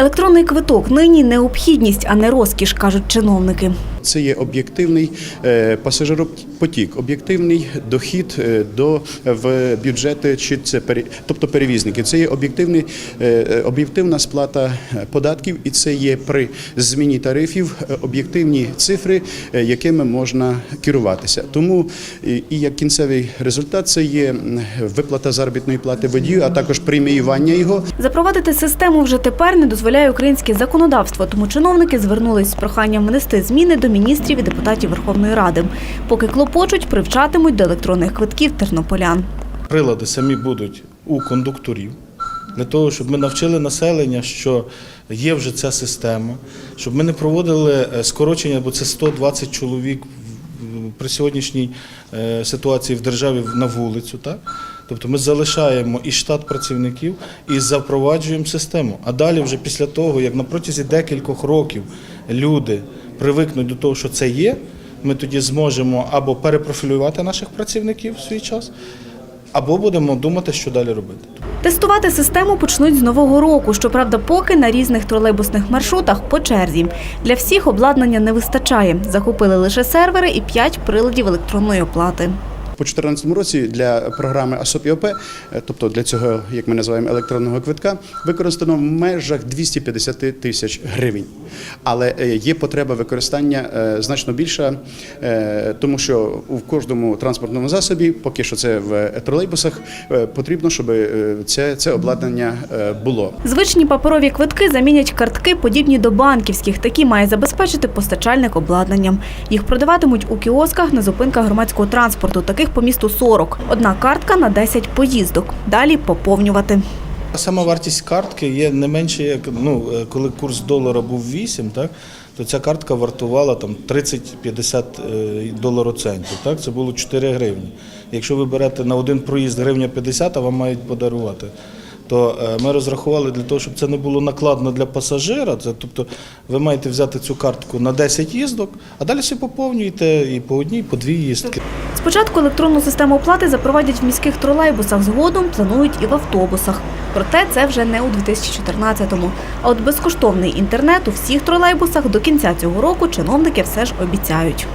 Електронний квиток нині необхідність, а не розкіш, кажуть чиновники. Це є об'єктивний е, пасажиропотік, об'єктивний дохід е, до в бюджети, чи це тобто перевізники. Це є об'єктивний е, об'єктивна сплата податків, і це є при зміні тарифів об'єктивні цифри, якими можна керуватися. Тому і як кінцевий результат це є виплата заробітної плати водію, а також преміювання його. Запровадити систему вже тепер не дозволяє українське законодавство, тому чиновники звернулись з проханням внести зміни до міністрів і депутатів Верховної Ради. Поки клопочуть, привчатимуть до електронних квитків тернополян. прилади самі будуть у кондукторів. Для того, щоб ми навчили населення, що є вже ця система, щоб ми не проводили е, скорочення, бо це 120 чоловік при сьогоднішній е, ситуації в державі на вулицю. Так? Тобто ми залишаємо і штат працівників, і запроваджуємо систему. А далі, вже після того, як на протязі декількох років люди привикнуть до того, що це є, ми тоді зможемо або перепрофілювати наших працівників в свій час, або будемо думати, що далі робити. Тестувати систему почнуть з нового року. Щоправда, поки на різних тролейбусних маршрутах по черзі. Для всіх обладнання не вистачає. Закупили лише сервери і п'ять приладів електронної оплати. По 2014 році для програми АСОП-ІОП, е, тобто для цього, як ми називаємо, електронного квитка, використано в межах 250 тисяч гривень. Але е, є потреба використання е, значно більша, тому що у кожному транспортному засобі, поки що це в тролейбусах, потрібно, щоб це, це обладнання було. Звичні паперові квитки замінять картки, подібні до банківських. Такі має забезпечити постачальник обладнанням. Їх продаватимуть у кіосках на зупинках громадського транспорту. Таких по місту 40. Одна картка на 10 поїздок. Далі поповнювати. Сама вартість картки є не менше, як ну, е, коли курс долара був 8, так, то ця картка вартувала там 30-50 е, долароцентів. Так, це було 4 гривні. Якщо ви берете на один проїзд гривня 50, а вам мають подарувати. То е, ми розрахували для того, щоб це не було накладно для пасажира. Це, тобто ви маєте взяти цю картку на 10 їздок, а далі всі поповнюєте і по одній, і по дві їздки. Спочатку електронну систему оплати запровадять в міських тролейбусах, згодом планують і в автобусах. Проте це вже не у 2014-му. А от безкоштовний інтернет у всіх тролейбусах до кінця цього року чиновники все ж обіцяють.